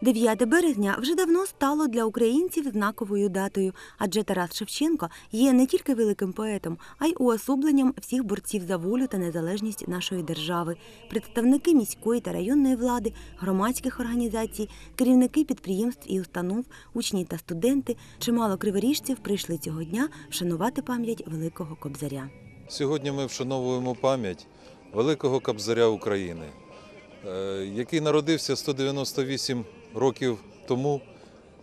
9 березня вже давно стало для українців знаковою датою, адже Тарас Шевченко є не тільки великим поетом, а й уособленням всіх борців за волю та незалежність нашої держави. Представники міської та районної влади, громадських організацій, керівники підприємств і установ, учні та студенти, чимало криворіжців прийшли цього дня вшанувати пам'ять великого кобзаря. Сьогодні ми вшановуємо пам'ять великого кобзаря України, який народився 198 років тому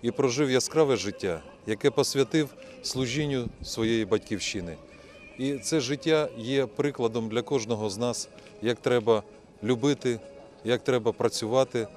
і прожив яскраве життя, яке посвятив служінню своєї батьківщини. І це життя є прикладом для кожного з нас, як треба любити, як треба працювати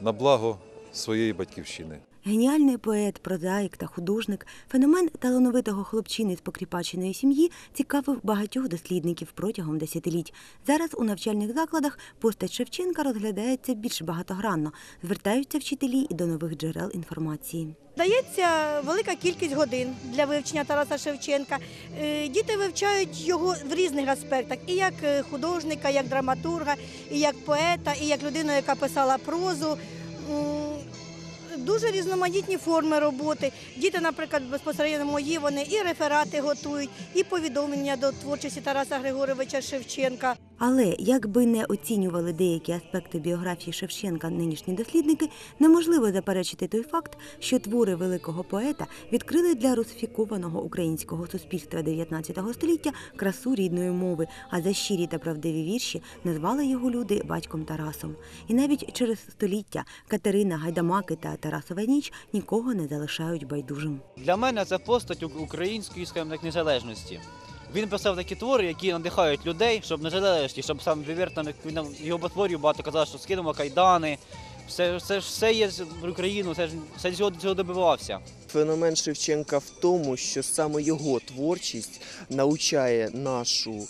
на благо своєї батьківщини. Геніальний поет, прозаїк та художник, феномен талановитого хлопчини з покріпаченої сім'ї цікавив багатьох дослідників протягом десятиліть. Зараз у навчальних закладах постать Шевченка розглядається більш багатогранно, звертаються вчителі і до нових джерел інформації. Дається велика кількість годин для вивчення Тараса Шевченка. Е, Діти вивчають його в різних аспектах, і як е, художника, як драматурга, і як поета, і як людину, яка писала прозу. Дуже різноманітні форми роботи. Діти, наприклад, безпосередньо мої, вони і реферати готують, і повідомлення до творчості Тараса Григоровича Шевченка. Але як би не оцінювали деякі аспекти біографії Шевченка нинішні дослідники, неможливо заперечити той факт, що твори великого поета відкрили для русифікованого українського суспільства 19 століття красу рідної мови, а за щирі та правдиві вірші назвали його люди батьком Тарасом. І навіть через століття Катерина Гайдамаки та Тарасова ніч нікого не залишають байдужим. Для мене це постать української скажімо незалежності. Він писав такі твори, які надихають людей, щоб не незалежність, щоб сам там, він нам його творів багато казав, що скинемо кайдани. Все, все, все є в Україну, все, все цього, цього добивався. Феномен Шевченка в тому, що саме його творчість навчає нашу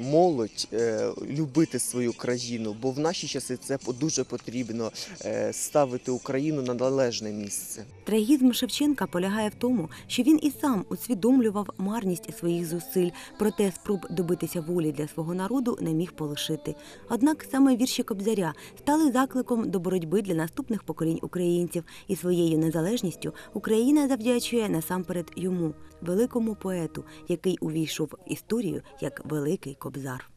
молодь е, любити свою країну, бо в наші часи це дуже потрібно е, ставити Україну на належне місце. Трагізм Шевченка полягає в тому, що він і сам усвідомлював марність своїх зусиль, проте спроб добитися волі для свого народу не міг полишити. Однак саме вірші Кобзаря стали закликом до боротьби для наступних поколінь українців, і своєю незалежністю Україна завдячує насамперед йому, великому поету, який увійшов в історію як великий que i ko bizarro.